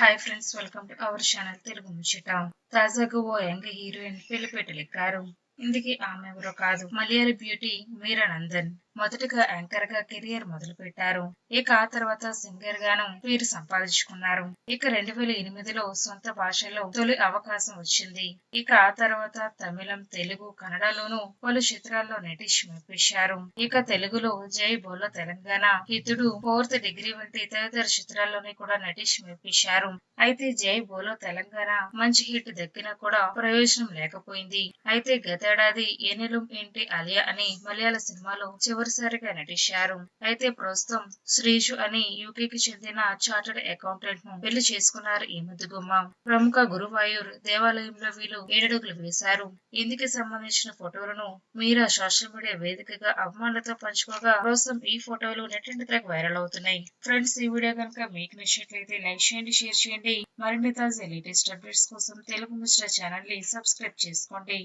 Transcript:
Hi friends welcome to our channel Telugu ముచ్చట తాజాగా ఓ young heroine పెళ్ళిపెట్టలెక్కారు ఇందుకే ఆమె ఎవరో కాదు. మలయాళ బ్యూటీ మీరా నందన్ మొదటగా యాంకర్గా కెరియర్ మొదలు పెట్టారు ఇక ఆ తర్వాత సింగర్ గాను వీరు సంపాదించుకున్నారు. ఇక రెండు వేల ఎనిమిదిలో సొంత భాషలో తొలి అవకాశం వచ్చింది. ఇక ఆ తర్వాత తమిళం తెలుగు కన్నడలోనూ పలు చిత్రాల్లో నటించి మెప్పించారు. ఇక తెలుగులో జై బోలో తెలంగాణ హితుడు ఫోర్త్ డిగ్రీ వంటి తదితర చిత్రాల్లోని కూడా నటించి మెప్పించారు. అయితే జై బోలో తెలంగాణ మంచి హిట్ దక్కినా కూడా ప్రయోజనం లేకపోయింది. అయితే గతేడాది ఎనెలుం ఇంటి అలియా అని మలయాళ సినిమాలో చివరి చివరిసారిగా నటించారు అయితే ప్రస్తుతం శ్రీజు అని యూకేకి చెందిన చార్టర్డ్ అకౌంటెంట్ను పెళ్ళి చేసుకున్నారు ఈ ముద్దుగుమ్మ ప్రముఖ గురువాయూర్ దేవాలయంలో వీళ్ళు ఏడడుగులు వేశారు. ఇందుకు సంబంధించిన ఫోటోలను మీరా సోషల్ మీడియా వేదికగా అభిమానులతో పంచుకోగా ప్రస్తుతం ఈ ఫోటోలు నెట్టింటికి వైరల్ అవుతున్నాయి. ఫ్రెండ్స్ ఈ వీడియో కనుక మీకు నచ్చినట్లయితే లైక్ చేయండి షేర్ చేయండి. మరిన్ని తాజా లేటెస్ట్ అప్డేట్స్ కోసం తెలుగు ముచ్చట ఛానల్ని సబ్స్క్రైబ్ చేసుకోండి.